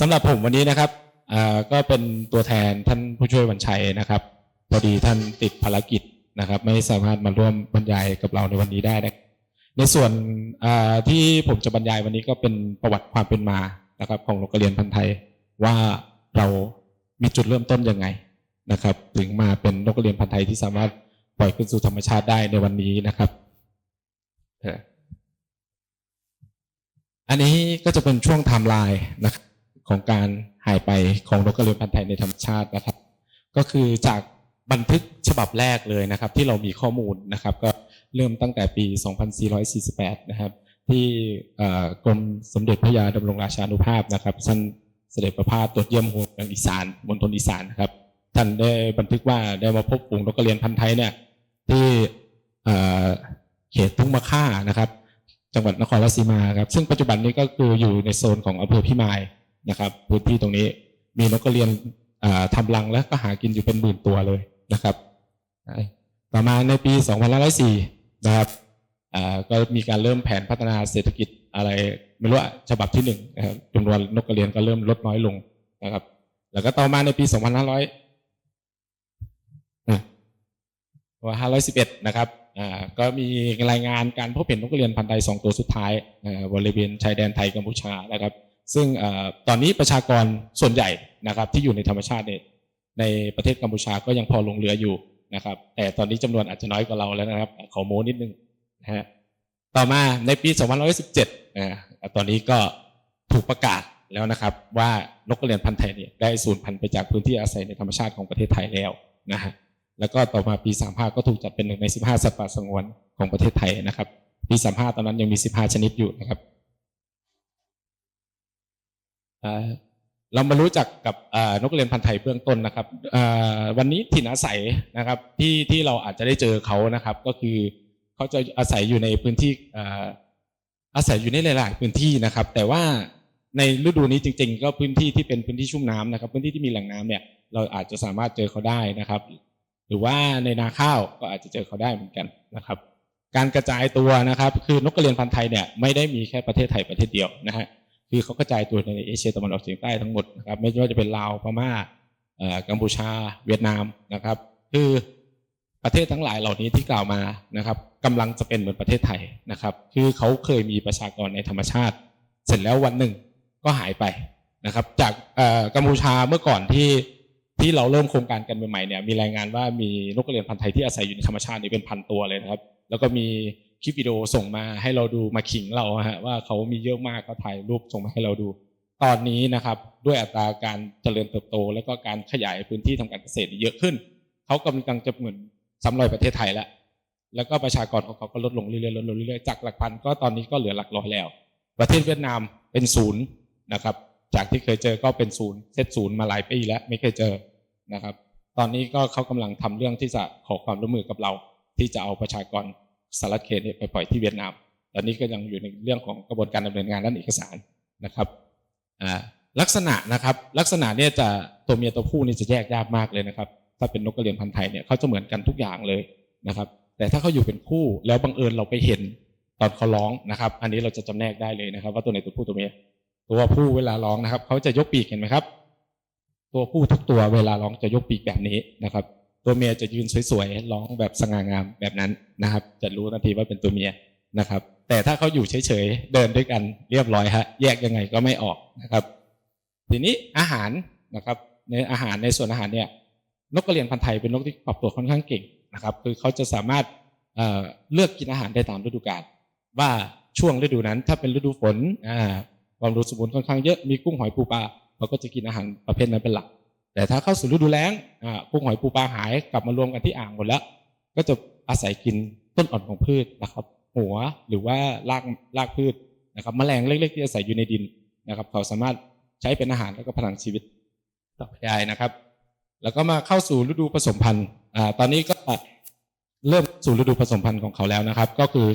สำหรับผมวันนี้นะครับก็เป็นตัวแทนท่านผู้ช่วยวันชัยนะครับ พอดีท่านติดภารกิจนะครับ ไม่สามารถมาร่วมบรรยายกับเราในวันนี้ได้นะในส่วนที่ผมจะบรรยายวันนี้ก็เป็นประวัติความเป็นมานะครับ ของนกกระเรียนพันธุ์ไทยว่าเรามีจุดเริ่มต้นยังไงนะครับ ถึงมาเป็นนกกระเรียนพันธุ์ไทยที่สามารถปล่อยขึ้นสู่ธรรมชาติได้ในวันนี้นะครับอันนี้ก็จะเป็นช่วงไทม์ไลน์นะครับ ของการหายไปของนกกระเรียนพันธุ์ไทยในธรรมชาตินะครับ ก็คือจากบันทึกฉบับแรกเลยนะครับ ที่เรามีข้อมูลนะครับ ก็เริ่มตั้งแต่ปี 2448 นะครับ ที่กรมสมเด็จพระยาดำรงราชานุภาพนะครับท่านเสด็จประพาสตรวจเยี่ยมหัวเมืองอีสานมณฑลอีสานนะครับท่านได้บันทึกว่าได้มาพบฝูงนกกระเรียนพันธุ์ไทยเนี่ยที่เอ่อเขตทุ่งมะค่านะครับ จังหวัดนครราชสีมาครับซึ่งปัจจุบันนี้ก็คืออยู่ในโซนของอำเภอพิมาย นะครับพื้นที่ตรงนี้มีนกกระเรียนทำรังแล้วก็หากินอยู่เป็นหมื่นตัวเลยนะครับ ต่อมาในปี 2504 นะครับก็มีการเริ่มแผนพัฒนาเศรษฐกิจอะไรไม่รู้ฉบับที่หนึ่งนะครับจำนวนนกกระเรียนก็เริ่มลดน้อยลงนะครับ แล้วก็ต่อมาในปี 2500 511 นะครับก็มีรายงานการพบเห็นนกกระเรียนพันธุ์ไทยสองตัวสุดท้ายบริเวณชายแดนไทยกัมพูชานะครับ ซึ่งอตอนนี้ประชากรส่วนใหญ่นะครับที่อยู่ในธรรมชาติเนี่ยในประเทศกัมพูชาก็ยังพอลงเหลืออยู่นะครับแต่ตอนนี้จำนวนอาจจะน้อยกว่าเราแล้วนะครับขอโม้นิดนึงนะฮะต่อมาในปี2517อ่าตอนนี้ก็ถูกประกาศแล้วนะครับว่านกกระเรียนพันธุ์ไทยเนี่ยได้สูญพันธุ์ไปจากพื้นที่อาศัยในธรรมชาติของประเทศไทยแล้วนะฮะแล้วก็ต่อมาปี 35 ก็ถูกจัดเป็นหนึ่งใน 15 สัตว์ป่าสงวนของประเทศไทยนะครับ ปี 35 ตอนนั้นยังมี 15 ชนิดอยู่นะครับ เรามารู้จักกับนกกระเรียนพันธุ์ไทยเบื้องต้นนะครับวันนี้ถิ่นอาศัยนะครับที่ที่เราอาจจะได้เจอเขานะครับ ก็คือเขาจะอาศัยอยู่ในพื้นที่เอ่ออาศัยอยู่ในหลาย ๆ พื้นที่นะครับ แต่ว่าในฤดูนี้จริง ๆ ก็พื้นที่ที่เป็นพื้นที่ชุ่มน้ำนะครับ พื้นที่ที่มีแหล่งน้ำเนี่ยเราอาจจะสามารถเจอเขาได้นะครับ หรือว่าในนาข้าวก็อาจจะเจอเขาได้เหมือนกันนะครับ การกระจายตัวนะครับ คือนกกระเรียนพันธุ์ไทยเนี่ยไม่ได้มีแค่ประเทศไทยประเทศเดียวนะฮะ คือเขากระจายตัวในเอเชียตะวันออกเฉียงใต้ทั้งหมดนะครับไม่ว่าจะเป็นลาวพม่าเอ่อกัมพูชา เวียดนามนะครับ คือประเทศทั้งหลายเหล่านี้ที่กล่าวมานะครับกำลังจะเป็นเหมือนประเทศไทยนะครับ คือเขาเคยมีประชากรในธรรมชาติ เสร็จแล้ววันหนึ่งก็หายไปนะครับ จากกัมพูชาเมื่อก่อนที่ที่เราเริ่มโครงการกันใหม่ๆเนี่ยมีรายงานว่ามีนกกระเรียนพันธุ์ไทยที่อาศัยอยู่ในธรรมชาตินี่เป็นพันตัวเลยนะครับ แล้วก็มี คลิปวิดีโอส่งมาให้เราดูมาขิงเราฮะว่าเขามีเยอะมากเขาถ่ายรูปส่งมาให้เราดู ตอนนี้นะครับด้วยอัตราการเจริญเติบโต แล้วก็การขยายพื้นที่ทำการเกษตรเยอะขึ้นเขากำลังจะเหมือนซ้ำรอยประเทศไทยแล้วแล้วก็ประชากรของเขาก็ลดลงเรื่อยๆลดลงเรื่อยๆจากหลักพันก็ตอนนี้ก็เหลือหลักร้อยแล้ว ประเทศเวียดนามเป็นศูนย์นะครับ จากที่เคยเจอก็เป็นศูนย์เซตศูนย์มาหลายปีแล้วไม่เคยเจอนะครับ ตอนนี้ก็เขากำลังทำเรื่องที่จะขอความร่วมมือกับเรา ที่จะเอาประชากร สารเขตเนี่ยไปปล่อยที่เวียดนาม ตอนนี้ก็ยังอยู่ในเรื่องของกระบวนการดำเนินงานด้านเอกสารนะครับลักษณะนะครับลักษณะเนี่ยจะตัวเมียตัวผู้นี่จะแยกยากมากเลยนะครับ ถ้าเป็นนกกระเรียนพันธุ์ไทยเนี่ยเขาจะเหมือนกันทุกอย่างเลยนะครับ แต่ถ้าเขาอยู่เป็นคู่แล้วบังเอิญเราไปเห็นตอนเขาร้องนะครับ อันนี้เราจะจำแนกได้เลยนะครับ ว่าตัวไหนตัวผู้ตัวเมียตัวผู้เวลาร้องนะครับเขาจะยกปีกเห็นไหมครับ ตัวผู้ทุกตัวเวลาร้องจะยกปีกแบบนี้นะครับ ตัวเมียจะยืนสวยๆร้องแบบสง่างามแบบนั้นนะครับ จะรู้ทันทีว่าเป็นตัวเมียนะครับ แต่ถ้าเขาอยู่เฉยๆเดินด้วยกันเรียบร้อยฮะแยกยังไงก็ไม่ออกนะครับ ทีนี้อาหารนะครับในอาหารในส่วนอาหารเนี่ยนกกระเรียนพันธุ์ไทยเป็นนกที่ปรับตัวค่อนข้างเก่งนะครับ คือเขาจะสามารถเเลือกกินอาหารได้ตามฤดูกาลว่าช่วงฤดูนั้น ถ้าเป็นฤดูฝนความรู้สมบูรณ์ค่อนข้างเยอะมีกุ้งหอยปูปลาเขาก็จะกินอาหารประเภทนั้นเป็นหลัก แต่ถ้าเข้าสู่ฤดูแล้งกุ้งหอยปูปลาหายกลับมารวมกันที่อ่างหมดแล้ว ก็จะอาศัยกินต้นอ่อนของพืชนะครับ หัวหรือว่ารากรากพืชนะครับแมลงเล็กๆที่อาศัยอยู่ในดินนะครับ เขาสามารถใช้เป็นอาหารแล้วก็พลังชีวิตต่อไปได้นะครับ แล้วก็มาเข้าสู่ฤดูผสมพันธุ์ตอนนี้ก็เริ่มสู่ฤดูผสมพันธุ์ของเขาแล้วนะครับ ก็คือ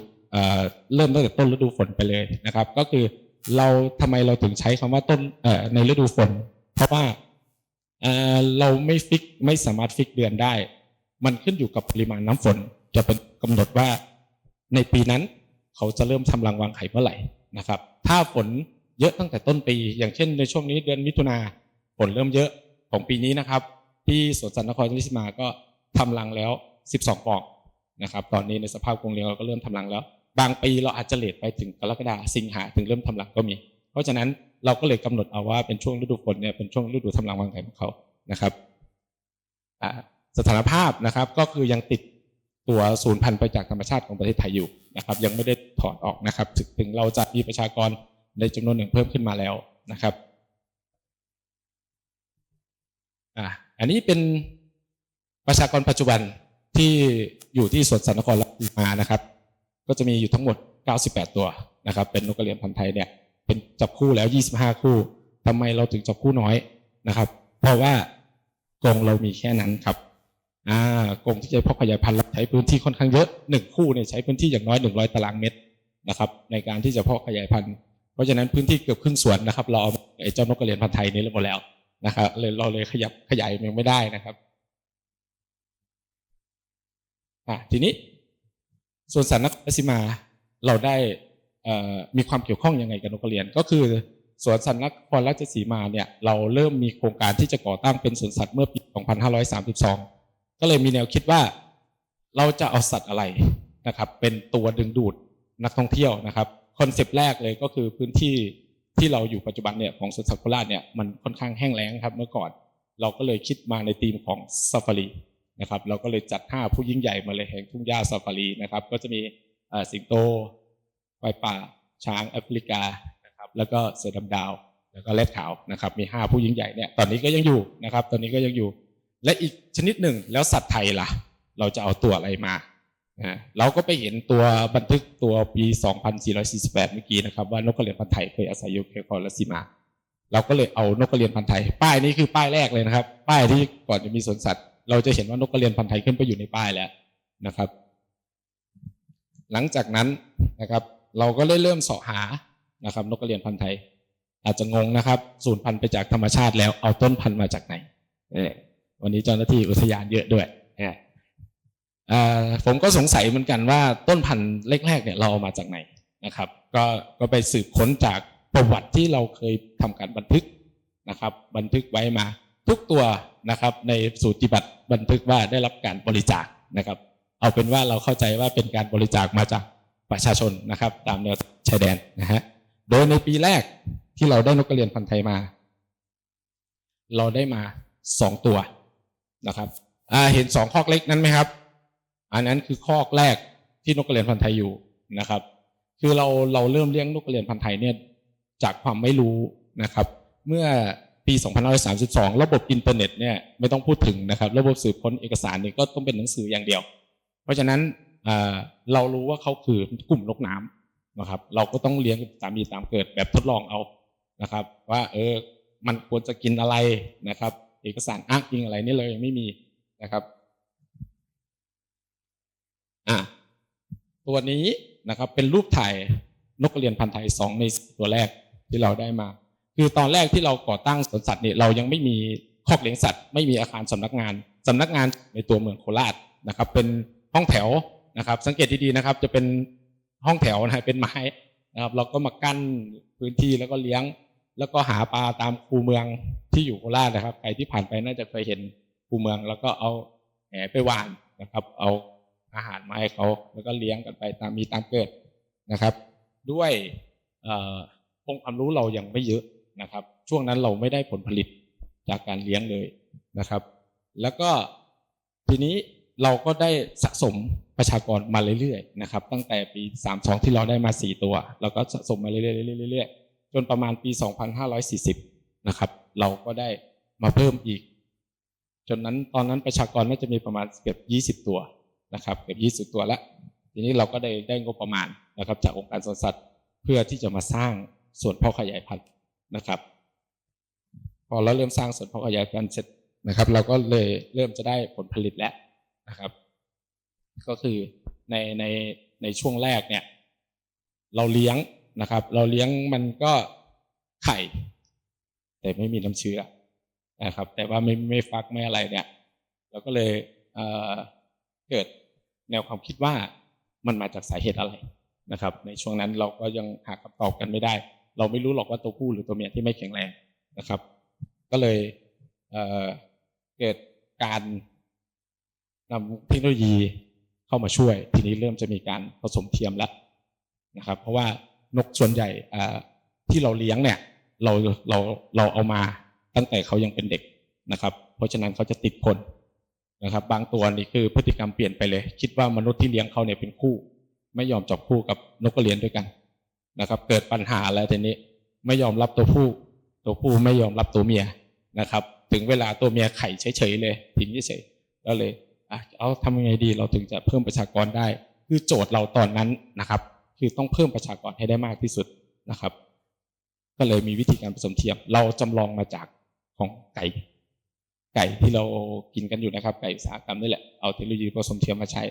เริ่มตั้งแต่ต้นฤดูฝนไปเลยนะครับ ก็คือเราทำไมเราถึงใช้คำว่าต้นในฤดูฝน เพราะว่า เราไม่ฟิกไม่สามารถฟิกเดือนได้ มันขึ้นอยู่กับปริมาณน้ำฝน จะเป็นกำหนดว่าในปีนั้นเขาจะเริ่มทำรังวางไข่เมื่อไหร่นะครับ ถ้าฝนเยอะตั้งแต่ต้นปี อย่างเช่น ในช่วงนี้เดือนมิถุนาฝนเริ่มเยอะของปีนี้นะครับ ที่สวนสัตว์นครราชสีมาก็ทำรังแล้ว 12ปอกนะครับตอนนี้ในสภาพกรงเลี้ยงเราก็เริ่มทำรังแล้ว บางปีเราอาจจะเลทไปถึงกรกฎาสิงหาถึงเริ่มทำรังก็มี เพราะฉะนั้น เราก็เลยกำหนดเอาว่าเป็นช่วงฤดูฝนเนี่ยเป็นช่วงฤดูทำรังวางไข่ของเขานะครับอ่าสถานภาพนะครับก็คือยังติดตัวศูนย์พันธุ์ไปจากธรรมชาติของประเทศไทยอยู่นะครับ ยังไม่ได้ถอดออกนะครับ ถึงเราจะมีประชากรในจำนวนหนึ่งเพิ่มขึ้นมาแล้วนะครับอ่าอันนี้เป็นประชากรปัจจุบันที่อยู่ที่สวนสัตว์นครราชสีมานะครับ ก็จะมีอยู่ทั้งหมด 98 ตัวนะครับ เป็นนกกระเรียนพันธุ์ไทยเนี่ย เป็นจับคู่แล้ว 25 คู่ทำไมเราถึงจับคู่น้อยนะครับ เพราะว่ากรงเรามีแค่นั้นครับอ่ากรงที่จะเพาะขยายพันธุ์เราใช้พื้นที่ค่อนข้างเยอะหนึ่งคู่เนี่ยใช้พื้นที่อย่างน้อย 100 ตารางเมตรนะครับ ในการที่จะเพาะขยายพันธุ์เพราะฉะนั้นพื้นที่เกือบครึ่งสวนนะครับ เราเอาไอ้เจ้านกกระเรียนพันธุ์ไทยนี้หมดแล้วนะครับเลยเราเลยขยับขยายยังไม่ได้นะครับอะทีนี้ส่วนสัตว์นครราชสีมาเราได้ มีความเกี่ยวข้องยังไงกับนกกระเรียน ก็คือสวนสัตว์นครราชสีมาเนี่ยเราเริ่มมีโครงการที่จะก่อตั้งเป็นสวนสัตว์เมื่อปี 2532 ก็เลยมีแนวคิดว่าเราจะเอาสัตว์อะไรนะครับ เป็นตัวดึงดูดนักท่องเที่ยวนะครับคอนเซปต์แรกเลยก็คือพื้นที่ที่เราอยู่ปัจจุบันเนี่ยของสวนสัตว์โคราชเนี่ยมันค่อนข้างแห้งแล้งครับเมื่อก่อนเราก็เลยคิดมาในธีมของซาฟารีนะครับ เราก็เลยจัดห้าผู้ยิ่งใหญ่มาเลยแห่งทุ่งหญ้าซาฟารีนะครับ ก็จะมีสิงโต ควายป่า ช้างแอฟริกานะครับแล้วก็เสือดำดาว แล้วก็แรดขาวนะครับมีห้าผู้ยิ่งใหญ่เนี่ยตอนนี้ก็ยังอยู่นะครับ ตอนนี้ก็ยังอยู่ และอีกชนิดหนึ่งแล้วสัตว์ไทยล่ะ เราจะเอาตัวอะไรมาเราก็ไปเห็นตัวบันทึกตัวปี 2448 เมื่อกี้นะครับ ว่านกกระเรียนพันธุ์ไทยเคยอาศัยอยู่เขตคอราชสีมา เราก็เลยเอานกกระเรียนพันธุ์ไทย ป้ายนี้คือป้ายแรกเลยนะครับ ป้ายที่ก่อนจะมีสวนสัตว์ เราจะเห็นว่านกกระเรียนพันธุ์ไทยขึ้นไปอยู่ในป้ายแล้วนะครับ หลังจากนั้นนะครับ เราก็ได้เริ่มเสาะหานะครับ นกกระเรียนพันธุ์ไทย อาจจะงงนะครับสูญพันธุ์ไปจากธรรมชาติแล้วเอาต้นพันธุ์มาจากไหนวันนี้เจ้าหน้าที่อุทยานเยอะด้วยผมก็สงสัยเหมือนกันว่าต้นพันธุ์แรกๆเนี่ยเราเอามาจากไหนนะครับ ก็ก็ไปสืบค้นจากประวัติที่เราเคยทำการบันทึกนะครับ บันทึกไว้มาทุกตัวนะครับ ในสูติบัตรบันทึกว่าได้รับการบริจาคนะครับ เอาเป็นว่าเราเข้าใจว่าเป็นการบริจาคมาจาก ประชาชนนะครับ ตามแนวชายแดนนะฮะโดยในปีแรกที่เราได้นกกระเรียนพันธุ์ไทยมา เราได้มาสองตัวนะครับเห็นสองคอกเล็กนั้นไหมครับ อันนั้นคือคอกแรกที่นกกระเรียนพันธุ์ไทยอยู่นะครับ คือเราเราเริ่มเลี้ยงนกกระเรียนพันธุ์ไทยเนี่ยจากความไม่รู้นะครับ เมื่อปี2532 ระบบอินเทอร์เน็ตเนี่ยไม่ต้องพูดถึงนะครับ ระบบสืบค้นเอกสารนี่ก็ต้องเป็นหนังสืออย่างเดียว เพราะฉะนั้น เรารู้ว่าเขาคือกลุ่มนกน้ำนะครับ เราก็ต้องเลี้ยงตามมีตามเกิดแบบทดลองเอานะครับ ว่าเออมันควรจะกินอะไรนะครับ เอกสารอ้างอิงอะไรนี่เลยยังไม่มีนะครับอะตัวนี้นะครับเป็นรูปถ่ายนกกระเรียนพันธุ์ไทยสองในตัวแรกที่เราได้มา คือตอนแรกที่เราก่อตั้งสวนสัตว์เนี่ยเรายังไม่มีคอกเลี้ยงสัตว์ ไม่มีอาคารสำนักงานสำนักงานในตัวเมืองโคราชนะครับ เป็นห้องแถว นะครับ สังเกตดีๆนะครับ จะเป็นห้องแถวนะเป็นไม้นะครับ เราก็มากั้นพื้นที่แล้วก็เลี้ยง แล้วก็หาปลาตามคูเมืองที่อยู่โคราชนะครับใครที่ผ่านไปน่าจะเคยเห็นคูเมือง แล้วก็เอาแหไปหวานนะครับ เอาอาหารมาให้เขาแล้วก็เลี้ยงกันไปตามมีตามเกิดนะครับ ด้วยเอ่อองค์ความรู้เรายังไม่เยอะนะครับ ช่วงนั้นเราไม่ได้ผลผลิตจากการเลี้ยงเลยนะครับ แล้วก็ทีนี้ เราก็ได้สะสมประชากรมาเรื่อยๆนะครับ ตั้งแต่ปี 32 ที่เราได้มา 4 ตัวเราก็สะสมมาเรื่อยๆเรื่อยๆจนประมาณปี 2540 นะครับ เราก็ได้มาเพิ่มอีก จนนั้นตอนนั้นประชากรน่าจะมีประมาณเกือบ 20 ตัวนะครับ เกือบ 20 ตัวแล้วทีนี้เราก็ได้ได้งบประมาณนะครับ จากองค์การสวนสัตว์เพื่อที่จะมาสร้างส่วนพาะขยายพันธุ์นะครับ พอเราเริ่มสร้างส่วนพาะขยายพันธุ์เสร็จนะครับ เราก็เลยเริ่มจะได้ผลผลิตแล้ว นะครับ ก็คือในในในช่วงแรกเนี่ย เราเลี้ยงนะครับ เราเลี้ยงมันก็ไข่ แต่ไม่มีน้ำเชื้อนะครับ แต่ว่าไม่ไม่ฟักไม่อะไรเนี่ย เราก็เลยเอ่อเกิดแนวความคิดว่ามันมาจากสาเหตุอะไรนะครับ ในช่วงนั้นเราก็ยังหาคำตอบกันไม่ได้ เราไม่รู้หรอกว่าตัวผู้หรือตัวเมียที่ไม่แข็งแรงนะครับ ก็เลยเอ่อเกิดการ นำเทคโนโลยีเข้ามาช่วย ทีนี้เริ่มจะมีการผสมเทียมแล้วนะครับ เพราะว่านกส่วนใหญ่ที่เราเลี้ยงเนี่ยเราเราเราเอามาตั้งแต่เขายังเป็นเด็กนะครับ เพราะฉะนั้นเขาจะติดคนนะครับ บางตัวนี่คือพฤติกรรมเปลี่ยนไปเลย คิดว่ามนุษย์ที่เลี้ยงเขาเนี่ยเป็นคู่ ไม่ยอมจับคู่กับนกกระเรียนด้วยกันนะครับ เกิดปัญหาอะไรทีนี้ไม่ยอมรับตัวผู้ ตัวผู้ไม่ยอมรับตัวเมียนะครับ ถึงเวลาตัวเมียไข่เฉยๆเลยทิ้งเฉยๆก็เลย อะเอาทำยังไงดีเราถึงจะเพิ่มประชากรได้ คือโจทย์เราตอนนั้นนะครับ คือต้องเพิ่มประชากรให้ได้มากที่สุดนะครับ ก็เลยมีวิธีการผสมเทียม เราจำลองมาจากของไก่ไก่ที่เรากินกันอยู่นะครับ ไก่อุตสาหกรรมนี่แหละเอาเทคโนโลยีผสมเทียมมาใช้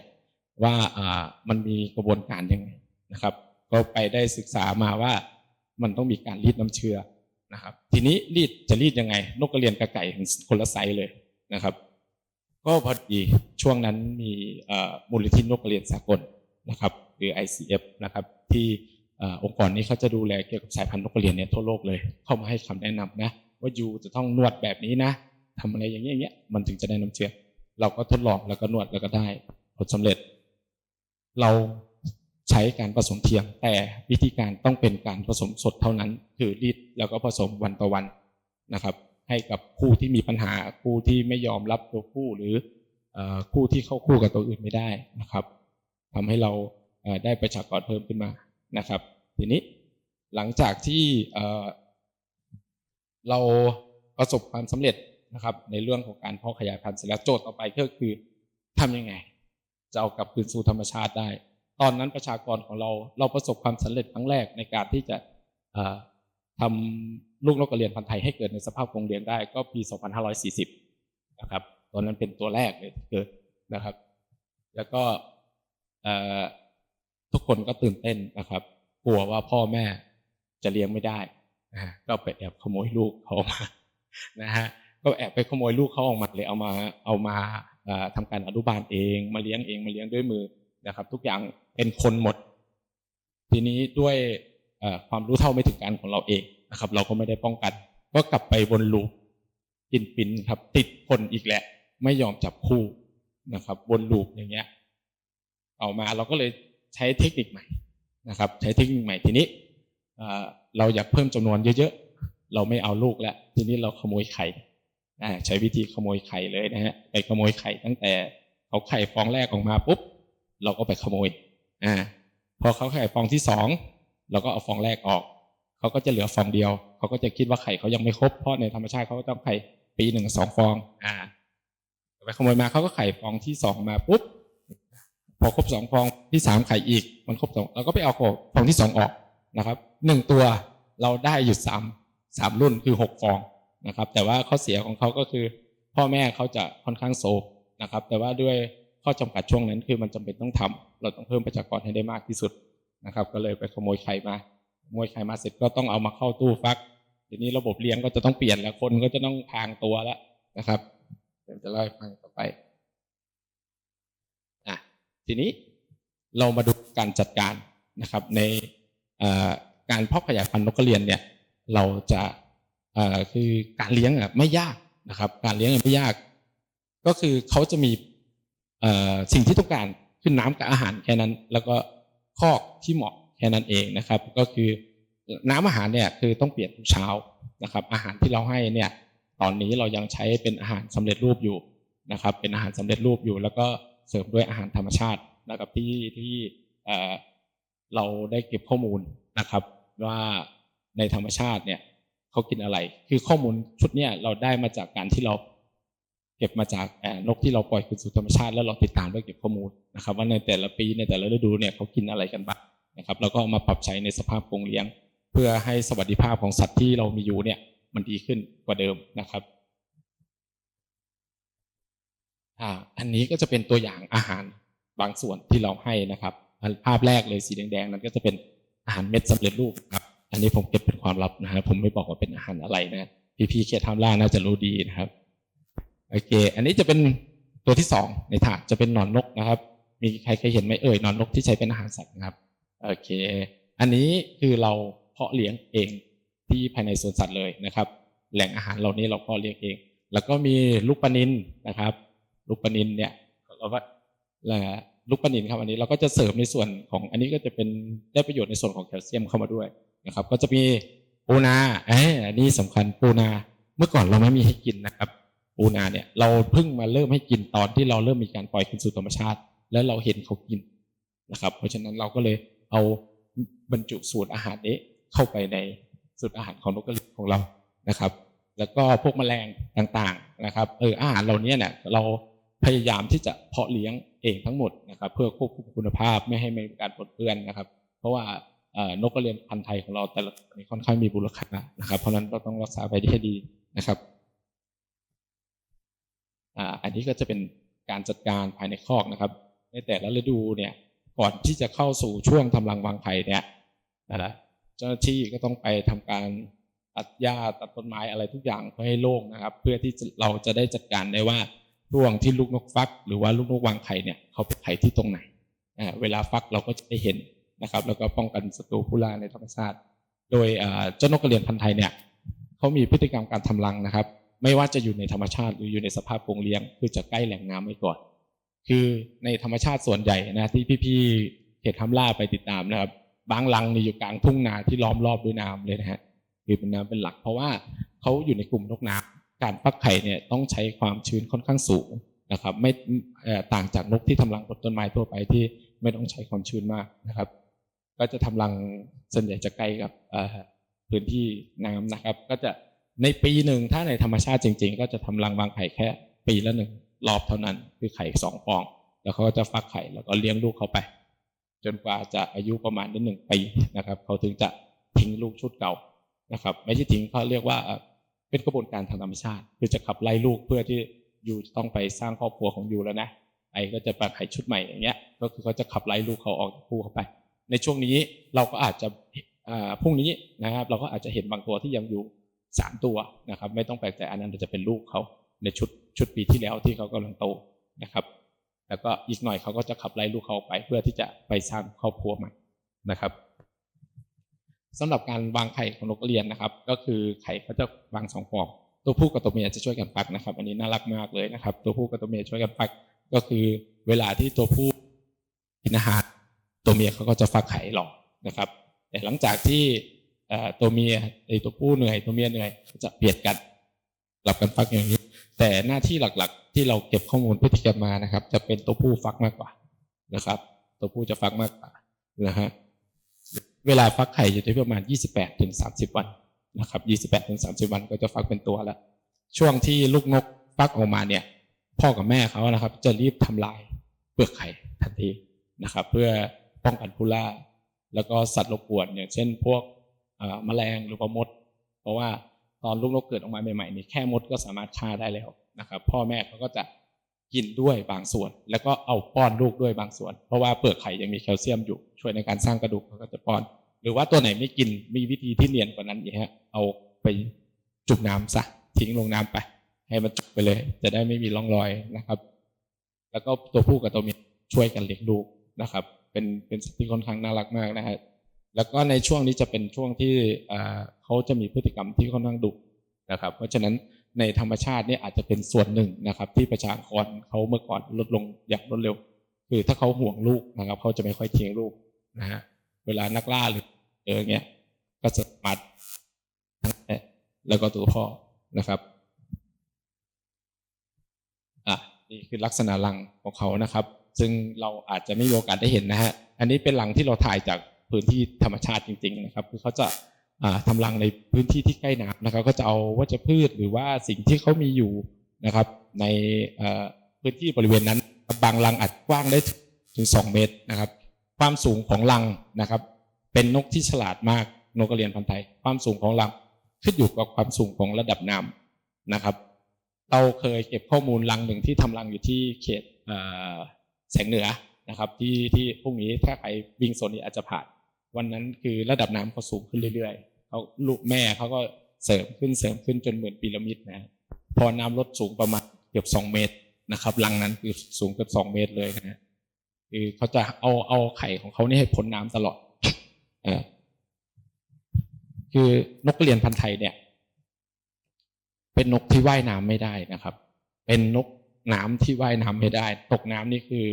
ว่าอ่ามันมีกระบวนการยังไงนะครับ ก็ไปได้ศึกษามาว่ามันต้องมีการรีดน้ำเชื้อนะครับ ทีนี้รีดจะรีดยังไง นกกระเรียนกับไก่คนละไซส์เลยนะครับ ก็พอดีช่วงนั้นมีมูลนิธินกกระเรียนสากลนะครับหรือ ICF นะครับที่องค์กรนี้เขาจะดูแลเกี่ยวกับสายพันธุ์นกกระเรียนเนี่ยทั่วโลกเลย เข้ามาให้คำแนะนำนะ ว่ายูจะต้องนวดแบบนี้นะทำอะไรอย่างเงี้ยอย่างเงี้ยมันถึงจะได้น้ำเชื้อเราก็ทดลองแล้วก็นวดแล้วก็ได้ผลสำเร็จ เราใช้การผสมเทียม แต่วิธีการต้องเป็นการผสมสดเท่านั้น คือรีดแล้วก็ผสมวันต่อวันนะครับ ให้กับคู่ที่มีปัญหาคู่ที่ไม่ยอมรับตัวคู่หรืออคู่ที่เข้าคู่กับตัวอื่นไม่ได้นะครับทำให้เราได้ประชากรเพิ่มขึ้นมานะครับ ทีนี้หลังจากที่เราประสบความสำเร็จนะครับ ในเรื่องของการเพาะขยายพันธุ์เสร็จแล้วโจทย์ต่อไปก็คือทำยังไง จะเอากลับคืนสู่ธรรมชาติได้ ตอนนั้นประชากรของเราเราประสบความสำเร็จครั้งแรกในการที่จะ ทำลูกนกกระเรียนพันธุ์ไทยให้เกิดในสภาพคงเลี้ยงได้ก็ปี 2540 นะครับ ตอนนั้นเป็นตัวแรกเลยเกิดนะครับ แล้วก็ทุกคนก็ตื่นเต้นนะครับ กลัวว่าพ่อแม่จะเลี้ยงไม่ได้นะก็ไปแอบขโมยลูกเขาออกมานะฮะก็แอบไปขโมยลูกเขาออกมาเลยเอามาเอามาเอ่อทำการอนุบาลเองมาเลี้ยงเองมาเลี้ยงด้วยมือนะครับ ทุกอย่างเป็นคนหมด ทีนี้ด้วย ความรู้เท่าไม่ถึงการของเราเองนะครับ เราก็ไม่ได้ป้องกัน ก็กลับไปวนลูปปินปินครับ ติดคนอีกแหละ ไม่ยอมจับคู่นะครับวนลูปอย่างเงี้ยเอามาเราก็เลยใช้เทคนิคใหม่นะครับ ใช้เทคนิคใหม่ทีนี้เราอยากเพิ่มจำนวนเยอะๆ เราไม่เอาลูกแล้วทีนี้เราขโมยไข่ใช้วิธีขโมยไข่เลยนะฮะไปขโมยไข่ตั้งแต่เขาไข่ฟองแรกออกมาปุ๊บเราก็ไปขโมยอ่าพอเขาไข่ฟองที่สอง เราก็เอาฟองแรกออกเขาก็จะเหลือฟองเดียวเขาก็จะคิดว่าไข่เขายังไม่ครบเพราะในธรรมชาติเขาก็ต้องไข่ปีหนึ่งสองฟอง อ่าไปขโมยมาเขาก็ไข่ฟองที่สองมาปุ๊บพอครบสองฟองที่สามไข่อีก มันครบสองเราก็ไปเอาฟองที่สองออกนะครับหนึ่งตัวเราได้อยู่สามสามรุ่นคือหกฟองนะครับ แต่ว่าข้อเสียของเขาก็คือ พ่อแม่เขาจะค่อนข้างโซฟนะครับ แต่ว่าด้วยข้อจำกัดช่วงนั้นคือมันจำเป็นต้องทำเราต้องเพิ่มประชากรให้ได้มากที่สุด นะครับ ก็เลยไปขโมยไข่มาขโมยไข่มาเสร็จก็ต้องเอามาเข้าตู้ฟัก ทีนี้ระบบเลี้ยงก็จะต้องเปลี่ยนแล้วคนก็จะต้องพางตัวแล้วนะครับเดี๋ยวจะเล่าให้ฟังต่อไปอะทีนี้เรามาดูการจัดการนะครับ ในการเพาะขยายพันธุ์นกกระเรียนเนี่ย เราจะอ่อคือการเลี้ยงอะไม่ยากนะครับ การเลี้ยงไม่ยาก ก็คือเขาจะมีอ่อสิ่งที่ต้องการคือน้ำกับอาหารแค่นั้น แล้วก็ คอกที่เหมาะแค่นั้นเองนะครับ ก็คือน้ำอาหารเนี่ยคือต้องเปลี่ยนทุกเช้านะครับ อาหารที่เราให้เนี่ยตอนนี้เรายังใช้เป็นอาหารสำเร็จรูปอยู่นะครับ เป็นอาหารสำเร็จรูปอยู่ แล้วก็เสริมด้วยอาหารธรรมชาตินะครับที่ที่เออเราได้เก็บข้อมูลนะครับ ว่าในธรรมชาติเนี่ยเขากินอะไร คือข้อมูลชุดเนี้ยเราได้มาจากการที่เรา เก็บมาจากนกที่เราปล่อยคืนสู่ธรรมชาติ แล้วเราติดตามด้วยเก็บข้อมูลนะครับ ว่าในแต่ละปีในแต่ละฤดูเนี่ยเขากินอะไรกันบ้างนะครับ แล้วก็มาปรับใช้ในสภาพกรงเลี้ยง เพื่อให้สวัสดิภาพของสัตว์ที่เรามีอยู่เนี่ยมันดีขึ้นกว่าเดิมนะครับอ่าอันนี้ก็จะเป็นตัวอย่างอาหารบางส่วนที่เราให้นะครับภาพแรกเลยสีแดงๆนั้นก็จะเป็นอาหารเม็ดสำเร็จรูปครับ อันนี้ผมเก็บเป็นความลับนะฮะผมไม่บอกว่าเป็นอาหารอะไรนะพี่ๆเคทามล่าน่าจะรู้ดีนะครับ โอเค อันนี้จะเป็นตัวที่สองในถาดจะเป็นหนอนนกนะครับ มีใครเคยเห็นไหมเอ่ยหนอนนกที่ใช้เป็นอาหารสัตว์นะครับโอเค อันนี้คือเราเพาะเลี้ยงเองที่ภายในสวนสัตว์เลยนะครับ แหล่งอาหารเหล่านี้เราเพาะเลี้ยงเอง แล้วก็มีลูกปนินนะครับ ลูกปนินเนี่ยเราก็เอ่อลูกปนินครับอันนี้เราก็จะเสริมในส่วนของอันนี้ก็จะเป็นได้ประโยชน์ในส่วนของแคลเซียมเข้ามาด้วยนะครับ ก็จะมีปูนาเอ้ยอันนี้สำคัญปูนาเมื่อก่อนเราไม่มีให้กินนะครับ ปูนาเนี่ยเราเพิ่งมาเริ่มให้กินตอนที่เราเริ่มมีการปล่อยคืนสู่ธรรมชาติ แล้วเราเห็นเขากินนะครับ เพราะฉะนั้นเราก็เลยเอาบรรจุสูตรอาหารนี้เข้าไปในสูตรอาหารของนกกระเรียนของเรานะครับ แล้วก็พวกแมลงต่างๆนะครับเอออาหารเหล่านี้เนี่ยเราพยายามที่จะเพาะเลี้ยงเองทั้งหมดนะครับ เพื่อควบคุมคุณภาพไม่ให้มีการปนเปื้อนนะครับ เพราะว่านกกระเรียนพันธุ์ไทยของเราแต่ละตัวนี้ค่อนข้างมีมูลค่านะครับ เพราะฉะนั้นเราต้องรักษาไปให้ดีนะครับ อันนี้ก็จะเป็นการจัดการภายในคอกนะครับ ในแต่ละฤดูเนี่ยก่อนที่จะเข้าสู่ช่วงทำรังวางไข่เนี่ยนะเจ้าหน้าที่ก็ต้องไปทำการตัดหญ้าตัดต้นไม้อะไรทุกอย่างเพื่อให้โล่งนะครับ เพื่อที่เราจะได้จัดการได้ว่าช่วงที่ลูกนกฟัก หรือว่าลูกนกวางไข่เนี่ยเขาไปไข่ที่ตรงไหนเวลาฟักเราก็จะได้เห็นนะครับ แล้วก็ป้องกันศัตรูผู้ล่าในธรรมชาติ โดยเจ้านกกระเรียนพันธุ์ไทยเนี่ยเขามีพฤติกรรมการทำรังนะครับ ไม่ว่าจะอยู่ในธรรมชาติหรืออยู่ในสภาพกรงเลี้ยง คือจะใกล้แหล่งน้ำไว้ก่อน คือในธรรมชาติส่วนใหญ่นะที่พี่ๆเขตทำล่าไปติดตามนะครับ บางรังนี่อยู่กลางทุ่งนาที่ล้อมรอบด้วยน้ำเลยนะฮะคือเป็นน้ำเป็นหลัก เพราะว่าเขาอยู่ในกลุ่มนกน้ำการฟักไข่เนี่ยต้องใช้ความชื้นค่อนข้างสูงนะครับ ไม่ต่างจากนกที่ทำรังบนต้นไม้ทั่วไปที่ไม่ต้องใช้ความชื้นมากนะครับ ก็จะทำรังส่วนใหญ่จะใกล้กับพื้นที่น้ำนะครับ ก็จะ ในปีหนึ่งถ้าในธรรมชาติจริง ๆ ก็จะทำรังวางไข่แค่ ปีละหนึ่งรอบเท่านั้นคือไข่สองฟอง แล้วเขาก็จะฟักไข่แล้วก็เลี้ยงลูกเขาไป จนกว่าจะอายุประมาณได้หนึ่งปีนะครับเขาถึงจะทิ้งลูกชุดเก่านะครับ ไม่ใช่ทิ้งเขาเรียกว่าเป็นกระบวนการทางธรรมชาติ คือจะขับไล่ลูกเพื่อที่ยูจะต้องไปสร้างครอบครัวของยูแล้วนะไอ้ก็จะไปไข่ชุดใหม่อย่างเงี้ย ก็คือเขาจะขับไล่ลูกเขาออกจากคู่เขาไป ในช่วงนี้เราก็อาจจะพรุ่งนี้นะครับ เราก็อาจจะเห็นบางตัวที่ยังอยู่ สามตัวนะครับไม่ต้องแปลกใจอันนั้นจะเป็นลูกเขาในชุดชุดปีที่แล้วที่เขากำลังโตนะครับ แล้วก็อีกหน่อยเขาก็จะขับไล่ลูกเขาไปเพื่อที่จะไปสร้างครอบครัวใหม่นะครับสำหรับการวางไข่ของนกกระเรียนนะครับ ก็คือไข่เขาจะวางสองฟองตัวผู้กับตัวเมียจะช่วยกันฟักนะครับ อันนี้น่ารักมากเลยนะครับ ตัวผู้กับตัวเมียช่วยกันฟักก็คือเวลาที่ตัวผู้กินอาหารตัวเมียเขาก็จะฟักไข่หรอกนะครับ แต่หลังจากที่ ตัวเมียไอตัวผู้เหนื่อยตัวเมียเหนื่อยจะเบียดกันหลับกันฟักอย่างนี้ แต่หน้าที่หลักๆ ที่เราเก็บข้อมูลพฤติกรรมมานะครับ จะเป็นตัวผู้ฟักมากกว่านะครับ ตัวผู้จะฟักมากกว่านะฮะเวลาฟักไข่อยู่ที่ประมาณ 28ถึง30 วันนะครับ28ถึง30 วันก็จะฟักเป็นตัวแล้วช่วงที่ลูกนกฟักออกมาเนี่ย พ่อกับแม่เขานะครับ จะรีบทำลายเปลือกไข่ทันทีนะครับ เพื่อป้องกันผู้ล่า แล้วก็สัตว์รบกวนอย่างเช่น พวก แมลงหรือว่ามด เพราะว่าตอนลูกนกเกิดออกมาใหม่ๆนี่แค่มดก็สามารถฆ่าได้แล้วนะครับพ่อแม่เขาก็จะกินด้วยบางส่วน แล้วก็เอาป้อนลูกด้วยบางส่วน เพราะว่าเปลือกไข่ยังมีแคลเซียมอยู่ช่วยในการสร้างกระดูกเขาก็จะป้อน หรือว่าตัวไหนไม่กินมีวิธีที่เนียนกว่านั้นอีกฮะเอาไปจุ่มน้ำซะทิ้งลงน้ำไป ให้มันจุกไปเลย จะได้ไม่มีร่องรอยนะครับ แล้วก็ตัวผู้กับตัวเมียช่วยกันเลี้ยงลูกนะครับ เป็นเป็นสิ่งที่ค่อนข้างน่ารักมากนะฮะ แล้วก็ในช่วงนี้จะเป็นช่วงที่เขาจะมีพฤติกรรมที่ค่อนข้างดุนะครับ เพราะฉะนั้นในธรรมชาตินี่อาจจะเป็นส่วนหนึ่งนะครับ ที่ประชากรเขาเมื่อก่อนลดลงอย่างรวดเร็ว คือถ้าเขาห่วงลูกนะครับเขาจะไม่ค่อยทิ้งลูกนะฮะเวลานักล่าหรือเจอเงี้ยก็จะมัดทั้งแม่แล้วก็ตัวพ่อนะครับอะนี่คือลักษณะรังของเขานะครับ ซึ่งเราอาจจะไม่มีโอกาสได้เห็นนะฮะอันนี้เป็นรังที่เราถ่ายจาก พื้นที่ธรรมชาติจริง ๆ นะครับ คือเขาจะอ่าทำรังในพื้นที่ที่ใกล้น้ำนะครับ ก็จะเอาวัชพืชหรือว่าสิ่งที่เขามีอยู่นะครับ ในพื้นที่บริเวณนั้น บางรังอาจกว้างได้ถึง 2 เมตรนะครับ ความสูงของรังนะครับ เป็นนกที่ฉลาดมากนกกระเรียนพันธุ์ไทย ความสูงของรังขึ้นอยู่กับความสูงของระดับน้ำนะครับ เราเคยเก็บข้อมูลรังหนึ่งที่ทำรังอยู่ที่เขตแสงเหนือนะครับ ที่ที่พรุ่งนี้ถ้าใครวิ่งโซนนี้อาจจะผ่าน วันนั้นคือระดับน้ำเขาสูงขึ้นเรื่อยๆเขาลูกแม่เขาก็เสริมขึ้นเสริมขึ้นจนเหมือนพีระมิดนะพอน้ำลดสูงประมาณเกือบสองเมตรนะครับรังนั้นคือสูงเกือบสองเมตรเลยนะฮะคือเขาจะเอาเอาไข่ของเขานี่ให้พ้นน้ำตลอดอคือนกเรียนพันธุ์ไทยเนี่ย เป็นนกที่ว่ายน้ำไม่ได้นะครับ เป็นนกน้ำที่ว่ายน้ำไม่ได้ ตกน้ำนี่คือ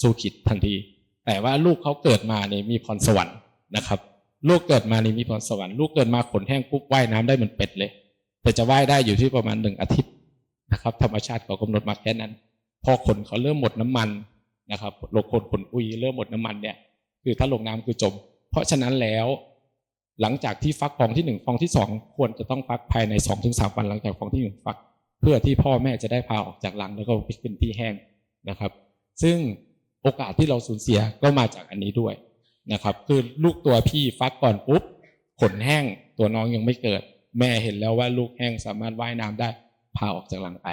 สู้ขิดทันที แต่ว่าลูกเขาเกิดมาเนี่ยมีพรสวรรค์นะครับ ลูกเกิดมานี่มีพรสวรรค์ลูกเกิดมาขนแห้งปุ๊บว่ายน้ำได้เหมือนเป็ดเลย แต่จะว่ายได้อยู่ที่ประมาณหนึ่งอาทิตย์นะครับ ธรรมชาติเขากำหนดมาแค่นั้น พอขนเขาเริ่มหมดน้ำมันนะครับลกคนขนอุยเริ่มหมดน้ำมันเนี่ย คือถ้าลงน้ำคือจม เพราะฉะนั้นแล้ว หลังจากที่ฟักฟองที่หนึ่งฟองที่สองควรจะต้องฟักภายในสองถึงสามวันหลังจากฟองที่หนึ่งฟัก เพื่อที่พ่อแม่จะได้พาออกจากรังแล้วก็ไปขึ้นที่แห้งนะครับ ซึ่ง โอกาสที่เราสูญเสียก็มาจากอันนี้ด้วยนะครับ คือลูกตัวพี่ฟักก่อนปุ๊บขนแห้งตัวน้องยังไม่เกิด แม่เห็นแล้วว่าลูกแห้งสามารถว่ายน้ำได้พาออกจากรังไป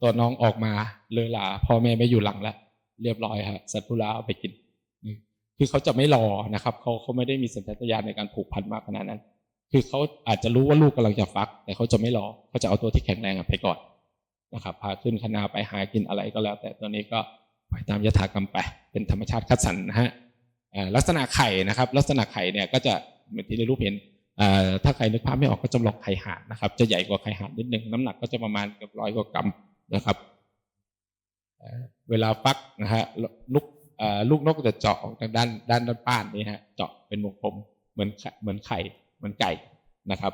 ตัวน้องออกมาเลอหลาพ่อแม่ไม่อยู่หลังแล้วเรียบร้อยฮะสัตว์พุราเอาไปกิน คือเขาจะไม่รอนะครับเขาเขาไม่ได้มีสัญชาตญาณในการผูกพันมากขนาดนั้น คือเขาอาจจะรู้ว่าลูกกำลังจะฟัก แต่เขาจะไม่รอเขาจะเอาตัวที่แข็งแรงไปก่อนนะครับพาขึ้นคณาไปหากินอะไรก็แล้ว แต่ตัวนี้ก็ ไปตามยถากรรมไป เป็นธรรมชาติคัดสรรนะฮะลักษณะไข่นะครับ ลักษณะไข่เนี่ยก็จะเหมือนที่ในรูปเห็นถ้าใครนึกภาพไม่ออกก็จำลองไข่ห่านนะครับ จะใหญ่กว่าไข่ห่านนิดนึงน้ำหนักก็จะประมาณเกือบร้อยกว่ากรัมนะครับเวลาฟักนะฮะลูกลูกนกจะเจาะออกทางด้านด้านด้านป้านนี่ฮะเจาะเป็นวงกลมเหมือนเหมือนไข่เหมือนไก่นะครับ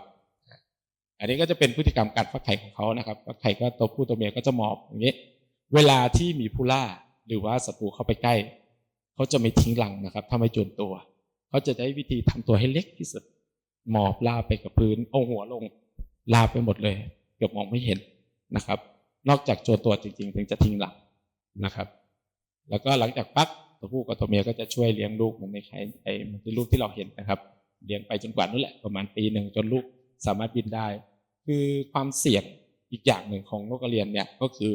อันนี้ก็จะเป็นพฤติกรรมการฟักไข่ของเขานะครับฟักไข่ก็ตัวผู้ตัวเมียก็จะหมอบอย่างนี้ เวลาที่มีผู้ล่า หรือว่าศัตรูเข้าไปใกล้ เขาจะไม่ทิ้งรังนะครับ ถ้าไม่จวนตัว เขาจะได้วิธีทำตัวให้เล็กที่สุด หมอบลาไปกับพื้น เอาหัวลง ลาไปหมดเลย เกือบมองไม่เห็นนะครับ นอกจากโจรตัวจริง ๆ ถึงจะทิ้งหลังนะครับ แล้วก็หลังจากฟักตัวผู้กับตัวเมียก็จะช่วยเลี้ยงลูกเหมือนในไข่ไอ้มือนที่ลูกที่เราเห็นนะครับ เลี้ยงไปจนกว่านั่นแหละประมาณปีหนึ่งจนลูกสามารถบินได้ คือความเสี่ยงอีกอย่างหนึ่งของนกกระเรียนเนี่ยก็คือ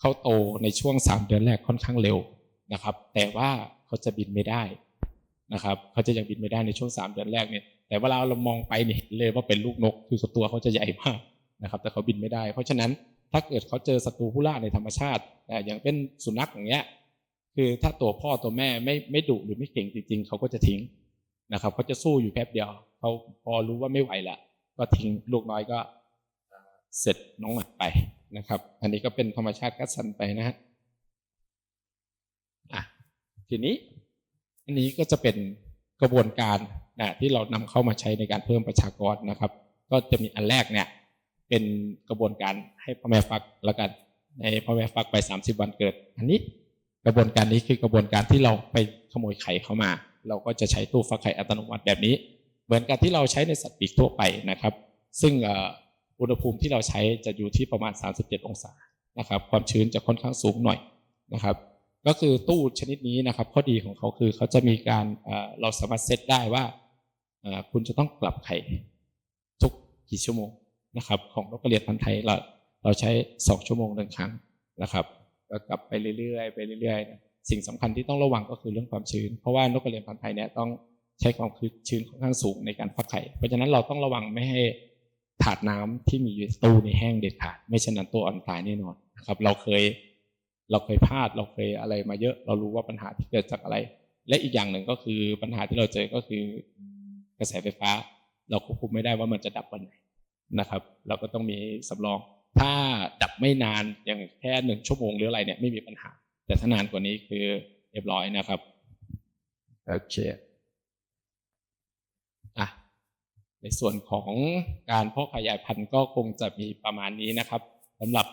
เขาโตในช่วงสามเดือนแรกค่อนข้างเร็วนะครับ แต่ว่าเขาจะบินไม่ได้นะครับเขาจะยังบินไม่ได้ในช่วงสามเดือนแรกเนี่ยแต่เวลาเรามองไปเนี่ยเห็นเลยว่าเป็นลูกนกคือตัวเขาจะใหญ่มากนะครับ แต่เขาบินไม่ได้ เพราะฉะนั้นถ้าเกิดเขาเจอศัตรูผู้ล่าในธรรมชาติอย่างเป็นสุนัขอย่างเงี้ยคือถ้าตัวพ่อตัวแม่ไม่ไม่ดุหรือไม่เก่งจริง ๆเขาก็จะทิ้งนะครับเขาจะสู้อยู่แป๊บเดียวเขาพอรู้ว่าไม่ไหวล้วก็ทิ้งลูกน้อยก็เสร็จน้องหมาไป นะครับ อันนี้ก็เป็นธรรมชาติกัดสันไปนะฮะอะทีนี้อันนี้ก็จะเป็นกระบวนการนะที่เรานำเข้ามาใช้ในการเพิ่มประชากรนะครับ ก็จะมีอันแรกเนี่ยเป็นกระบวนการให้พ่อแม่ฟักแล้วกันในพ่อแม่ฟักไป 30 วันเกิด อันนี้กระบวนการนี้คือกระบวนการที่เราไปขโมยไข่เข้ามา เราก็จะใช้ตู้ฟักไข่อัตโนมัติแบบนี้ เหมือนกับที่เราใช้ในสัตว์ปีกทั่วไปนะครับ ซึ่งเอุณหภูมิที่เราใช้จะอยู่ที่ประมาณ 37 องศานะครับ ความชื้นจะค่อนข้างสูงหน่อยนะครับ ก็คือตู้ชนิดนี้นะครับ ข้อดีของเขาคือเขาจะมีการเราสามารถเซตได้ว่าคุณจะต้องกลับไข่ทุกกี่ชั่วโมงนะครับ ของนกกระเรียนพันธุ์ไทยเราเราใช้ 2 ชั่วโมงหนึ่งครั้งนะครับก็กลับไปเรื่อยๆไปเรื่อยๆนะสิ่งสำคัญที่ต้องระวังก็คือเรื่องความชื้น เพราะว่านกกระเรียนพันธุ์ไทยเนี่ยต้องใช้ความชื้นค่อนข้างสูงในการฟักไข่ เพราะฉะนั้นเราต้องระวังไม่ให้ ถาดน้ำที่มีอยู่ตู้ในแห้งเด็ดขาด ไม่เช่นนั้นตัวอ่อนตายแน่นอนนะครับ เราเคยเราเคยพลาดเราเคยอะไรมาเยอะ เรารู้ว่าปัญหาที่เกิดจากอะไร และอีกอย่างหนึ่งก็คือปัญหาที่เราเจอก็คือกระแสไฟฟ้า เราควบคุมไม่ได้ว่ามันจะดับวันไหนนะครับ เราก็ต้องมีสำรอง ถ้าดับไม่นานอย่างแค่หนึ่งชั่วโมงหรืออะไรเนี่ยไม่มีปัญหา แต่ถ้านานกว่านี้คือเรียบร้อยนะครับโอเคอะ ในส่วนของการเพาะขยายพันธุ์ก็คงจะมีประมาณนี้นะครับสำหรับ